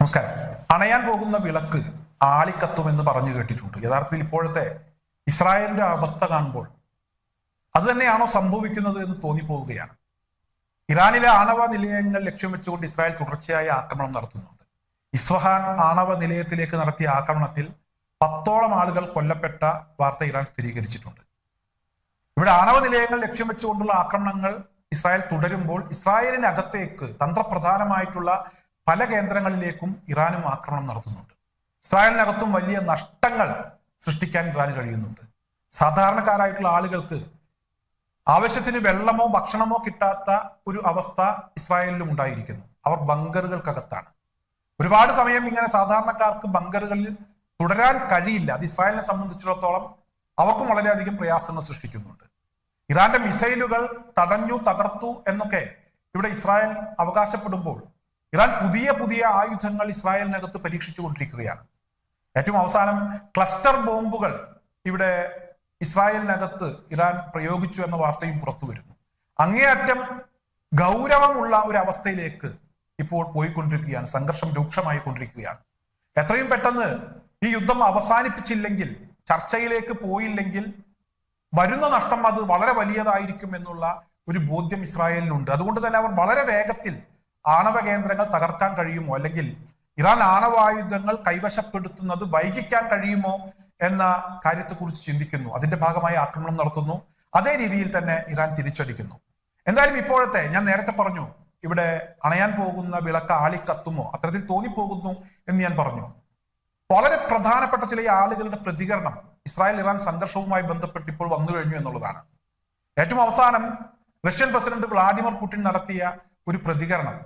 നമസ്കാരം. അണയാൻ പോകുന്ന വിളക്ക് ആളിക്കത്തുമെന്ന് പറഞ്ഞു കേട്ടിട്ടുണ്ട്. യഥാർത്ഥത്തിൽ ഇപ്പോഴത്തെ ഇസ്രായേലിന്റെ അവസ്ഥ കാണുമ്പോൾ അത് തന്നെയാണോ സംഭവിക്കുന്നത് എന്ന് തോന്നിപ്പോവുകയാണ്. ഇറാനിലെ ആണവ നിലയങ്ങൾ ലക്ഷ്യം വെച്ചുകൊണ്ട് ഇസ്രായേൽ തുടർച്ചയായ ആക്രമണം നടത്തുന്നുണ്ട്. ഇസ്വഹാൻ ആണവ നിലയത്തിലേക്ക് നടത്തിയ ആക്രമണത്തിൽ പത്തോളം ആളുകൾ കൊല്ലപ്പെട്ട വാർത്ത ഇറാൻ സ്ഥിരീകരിച്ചിട്ടുണ്ട്. ഇവിടെ ആണവ നിലയങ്ങൾ ലക്ഷ്യം വെച്ചുകൊണ്ടുള്ള ആക്രമണങ്ങൾ ഇസ്രായേൽ തുടരുമ്പോൾ ഇസ്രായേലിനകത്തേക്ക് തന്ത്രപ്രധാനമായിട്ടുള്ള പല കേന്ദ്രങ്ങളിലേക്കും ഇറാനും ആക്രമണം നടത്തുന്നുണ്ട്. ഇസ്രായേലിനകത്തും വലിയ നഷ്ടങ്ങൾ സൃഷ്ടിക്കാൻ ഇറാന് കഴിയുന്നുണ്ട്. സാധാരണക്കാരായിട്ടുള്ള ആളുകൾക്ക് ആവശ്യത്തിന് വെള്ളമോ ഭക്ഷണമോ കിട്ടാത്ത ഒരു അവസ്ഥ ഇസ്രായേലിലും ഉണ്ടായിരിക്കുന്നു. അവർ ബങ്കറുകൾക്കകത്താണ്. ഒരുപാട് സമയം ഇങ്ങനെ സാധാരണക്കാർക്ക് ബങ്കറുകളിൽ തുടരാൻ കഴിയില്ല. അത് ഇസ്രായേലിനെ സംബന്ധിച്ചിടത്തോളം അവർക്കും വളരെയധികം പ്രയാസങ്ങൾ സൃഷ്ടിക്കുന്നുണ്ട്. ഇറാന്റെ മിസൈലുകൾ തടഞ്ഞു തകർത്തു എന്നൊക്കെ ഇവിടെ ഇസ്രായേൽ അവകാശപ്പെടുമ്പോൾ ഇറാൻ പുതിയ പുതിയ ആയുധങ്ങൾ ഇസ്രായേലിനകത്ത് പരീക്ഷിച്ചു കൊണ്ടിരിക്കുകയാണ് ഏറ്റവും അവസാനം ക്ലസ്റ്റർ ബോംബുകൾ ഇവിടെ ഇസ്രായേലിനകത്ത് ഇറാൻ പ്രയോഗിച്ചു എന്ന വാർത്തയും പുറത്തു വരുന്നു. അങ്ങേയറ്റം ഗൗരവമുള്ള ഒരു അവസ്ഥയിലേക്ക് ഇപ്പോൾ പോയിക്കൊണ്ടിരിക്കുകയാണ് സംഘർഷം രൂക്ഷമായി കൊണ്ടിരിക്കുകയാണ് എത്രയും പെട്ടെന്ന് ഈ യുദ്ധം അവസാനിപ്പിച്ചില്ലെങ്കിൽ ചർച്ചയിലേക്ക് പോയില്ലെങ്കിൽ വരുന്ന നഷ്ടം അത് വളരെ വലിയതായിരിക്കും എന്നുള്ള ഒരു ബോധ്യം ഇസ്രായേലിനുണ്ട്. അതുകൊണ്ട് തന്നെ അവർ വളരെ വേഗത്തിൽ ആണവ കേന്ദ്രങ്ങൾ തകർക്കാൻ കഴിയുമോ? അല്ലെങ്കിൽ ഇറാൻ ആണവായുധങ്ങൾ കൈവശപ്പെടുത്തുന്നത് വൈകിക്കാൻ കഴിയുമോ എന്ന കാര്യത്തെക്കുറിച്ച് ചിന്തിക്കുന്നു. അതിന്റെ ഭാഗമായി ആക്രമണം നടത്തുന്നു. അതേ രീതിയിൽ തന്നെ ഇറാൻ തിരിച്ചടിക്കുന്നു. എന്തായാലും ഇപ്പോഴത്തെ ഞാൻ നേരത്തെ പറഞ്ഞു ഇവിടെ അണയാൻ പോകുന്ന വിളക്ക് ആളിക്കത്തുമോ? അത്തരത്തിൽ തോന്നിപ്പോകുന്നു എന്ന് ഞാൻ പറഞ്ഞു. വളരെ പ്രധാനപ്പെട്ട ചില ആളുകളുടെ പ്രതികരണം ഇസ്രായേൽ ഇറാൻ സംഘർഷവുമായി ബന്ധപ്പെട്ട് ഇപ്പോൾ വന്നു കഴിഞ്ഞു എന്നുള്ളതാണ്. ഏറ്റവും അവസാനം റഷ്യൻ പ്രസിഡന്റ് വ്ളാഡിമിർ പുടിൻ നടത്തിയ ഒരു പ്രതികരണം.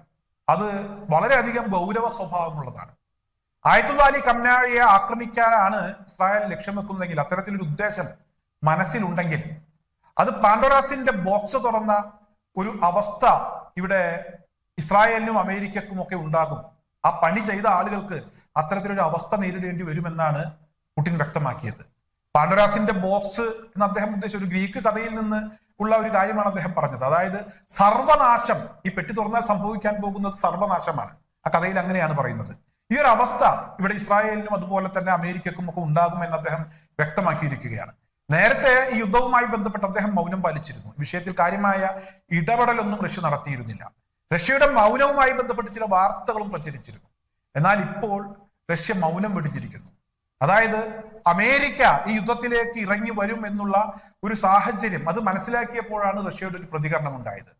അത് വളരെയധികം ഗൗരവ സ്വഭാവമുള്ളതാണ്. ആയത്തുള്ള അലി കമ്നാഴിയെ ആക്രമിക്കാനാണ് ഇസ്രായേൽ ലക്ഷ്യം വെക്കുന്നതെങ്കിൽ അത്തരത്തിലൊരു ഉദ്ദേശം മനസ്സിലുണ്ടെങ്കിൽ അത് പാൻഡോറാസിന്റെ ബോക്സ് തുറന്ന ഒരു അവസ്ഥ ഇവിടെ ഇസ്രായേലിനും അമേരിക്കക്കും ഒക്കെ ഉണ്ടാകും. ആ പണി ചെയ്ത ആളുകൾക്ക് അത്തരത്തിലൊരു അവസ്ഥ നേരിടേണ്ടി വരുമെന്നാണ് പുടിൻ വ്യക്തമാക്കിയത്. പാണ്ഡുരാസിന്റെ ബോക്സ് എന്ന് അദ്ദേഹം ഉദ്ദേശിച്ച ഒരു ഗ്രീക്ക് കഥയിൽ നിന്ന് ഉള്ള ഒരു കാര്യമാണ് അദ്ദേഹം പറഞ്ഞത്. അതായത് സർവനാശം ഈ പെട്ടി തുറന്നാൽ സംഭവിക്കാൻ പോകുന്നത് സർവനാശമാണ്. ആ കഥയിൽ അങ്ങനെയാണ് പറയുന്നത്. ഈ ഒരു അവസ്ഥ ഇവിടെ ഇസ്രായേലിനും അതുപോലെ തന്നെ അമേരിക്കക്കും ഒക്കെ ഉണ്ടാകുമെന്ന് അദ്ദേഹം വ്യക്തമാക്കിയിരിക്കുകയാണ്. നേരത്തെ ഈ യുദ്ധവുമായി ബന്ധപ്പെട്ട് അദ്ദേഹം മൗനം പാലിച്ചിരുന്നു. വിഷയത്തിൽ കാര്യമായ ഇടപെടലൊന്നും റഷ്യ നടത്തിയിരുന്നില്ല. റഷ്യയുടെ മൗനവുമായി ബന്ധപ്പെട്ട് ചില വാർത്തകളും പ്രചരിച്ചിരുന്നു. എന്നാൽ ഇപ്പോൾ റഷ്യ മൗനം വെടിഞ്ഞിരിക്കുന്നു. അതായത് അമേരിക്ക ഈ യുദ്ധത്തിലേക്ക് ഇറങ്ങി വരും എന്നുള്ള ഒരു സാഹചര്യം അത് മനസ്സിലാക്കിയപ്പോഴാണ് റഷ്യയുടെ ഒരു പ്രതികരണം ഉണ്ടായത്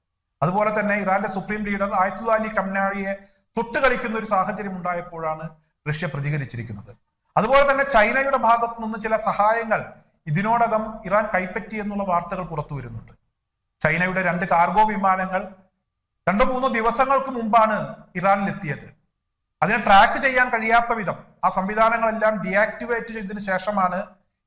അതുപോലെ തന്നെ ഇറാന്റെ സുപ്രീം ലീഡർ ആയത്തുള്ള അലി കംനാഴിയെ തൊട്ടുകളിക്കുന്ന ഒരു സാഹചര്യം ഉണ്ടായപ്പോഴാണ് റഷ്യ പ്രതികരിച്ചിരിക്കുന്നത്. അതുപോലെ തന്നെ ചൈനയുടെ ഭാഗത്തു നിന്ന് ചില സഹായങ്ങൾ ഇതിനോടകം ഇറാൻ കൈപ്പറ്റി എന്നുള്ള വാർത്തകൾ പുറത്തു വരുന്നുണ്ട്. ചൈനയുടെ രണ്ട് കാർഗോ വിമാനങ്ങൾ രണ്ടു മൂന്നോ ദിവസങ്ങൾക്ക് മുമ്പാണ് ഇറാനിലെത്തിയത്. അതിനെ ട്രാക്ക് ചെയ്യാൻ കഴിയാത്ത വിധം ആ സംവിധാനങ്ങളെല്ലാം ഡിയാക്ടിവേറ്റ് ചെയ്തതിനു ശേഷമാണ്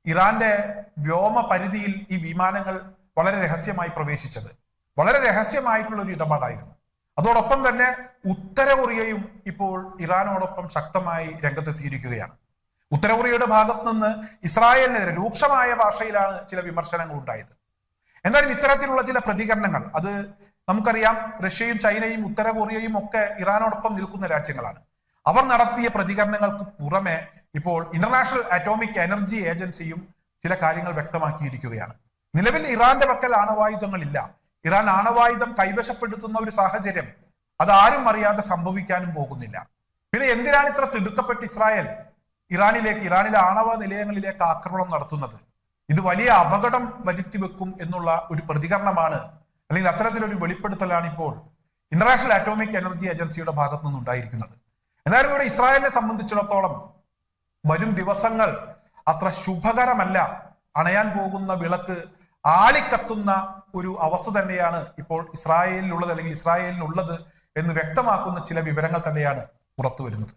ഇറാന്റെ വ്യോമ പരിധിയിൽ ഈ വിമാനങ്ങൾ വളരെ രഹസ്യമായി പ്രവേശിച്ചത്. വളരെ രഹസ്യമായിട്ടുള്ള ഒരു ഇടപാടായിരുന്നു. അതോടൊപ്പം തന്നെ ഉത്തര കൊറിയയും ഇപ്പോൾ ഇറാനോടൊപ്പം ശക്തമായി രംഗത്തെത്തിയിരിക്കുകയാണ്. ഉത്തര കൊറിയയുടെ ഭാഗത്ത് നിന്ന് ഇസ്രായേലിനെതിരെ രൂക്ഷമായ ഭാഷയിലാണ് ചില വിമർശനങ്ങൾ ഉണ്ടായത് എന്തായാലും ഇത്തരത്തിലുള്ള ചില പ്രതികരണങ്ങൾ അത് നമുക്കറിയാം റഷ്യയും ചൈനയും ഉത്തര കൊറിയയും ഒക്കെ ഇറാനോടൊപ്പം നിൽക്കുന്ന രാജ്യങ്ങളാണ്. അവർ നടത്തിയ പ്രതികരണങ്ങൾക്ക് പുറമെ ഇപ്പോൾ ഇന്റർനാഷണൽ അറ്റോമിക് എനർജി ഏജൻസിയും ചില കാര്യങ്ങൾ വ്യക്തമാക്കിയിരിക്കുകയാണ്. നിലവിൽ ഇറാന്റെ പക്കൽ ആണവായുധങ്ങളില്ല. ഇറാൻ ആണവായുധം കൈവശപ്പെടുത്തുന്ന ഒരു സാഹചര്യം അത് ആരും അറിയാതെ സംഭവിക്കാനും പോകുന്നില്ല. പിന്നെ എന്തിനാണ് ഇത്ര തിടുക്കപ്പെട്ട് ഇസ്രായേൽ ഇറാനിലേക്ക് ഇറാനിലെ ആണവ നിലയങ്ങളിലേക്ക് ആക്രമണം നടത്തുന്നത്? ഇത് വലിയ അപകടം വരുത്തി വെക്കും എന്നുള്ള ഒരു പ്രതികരണമാണ് അല്ലെങ്കിൽ അത്തരത്തിലൊരു വെളിപ്പെടുത്തലാണ് ഇപ്പോൾ ഇന്റർനാഷണൽ അറ്റോമിക് എനർജി ഏജൻസിയുടെ ഭാഗത്തു നിന്നുണ്ടായിരിക്കുന്നത് എന്നാലും ഇവിടെ ഇസ്രായേലിനെ സംബന്ധിച്ചിടത്തോളം വരും ദിവസങ്ങൾ അത്ര ശുഭകരമല്ല. അണയാൻ പോകുന്ന വിളക്ക് ആളിക്കത്തുന്ന ഒരു അവസ്ഥ തന്നെയാണ് ഇപ്പോൾ ഇസ്രായേലിലുള്ളത് അല്ലെങ്കിൽ ഇസ്രായേലിനുള്ളത് എന്ന് വ്യക്തമാക്കുന്ന ചില വിവരങ്ങൾ തന്നെയാണ് പുറത്തു വരുന്നത്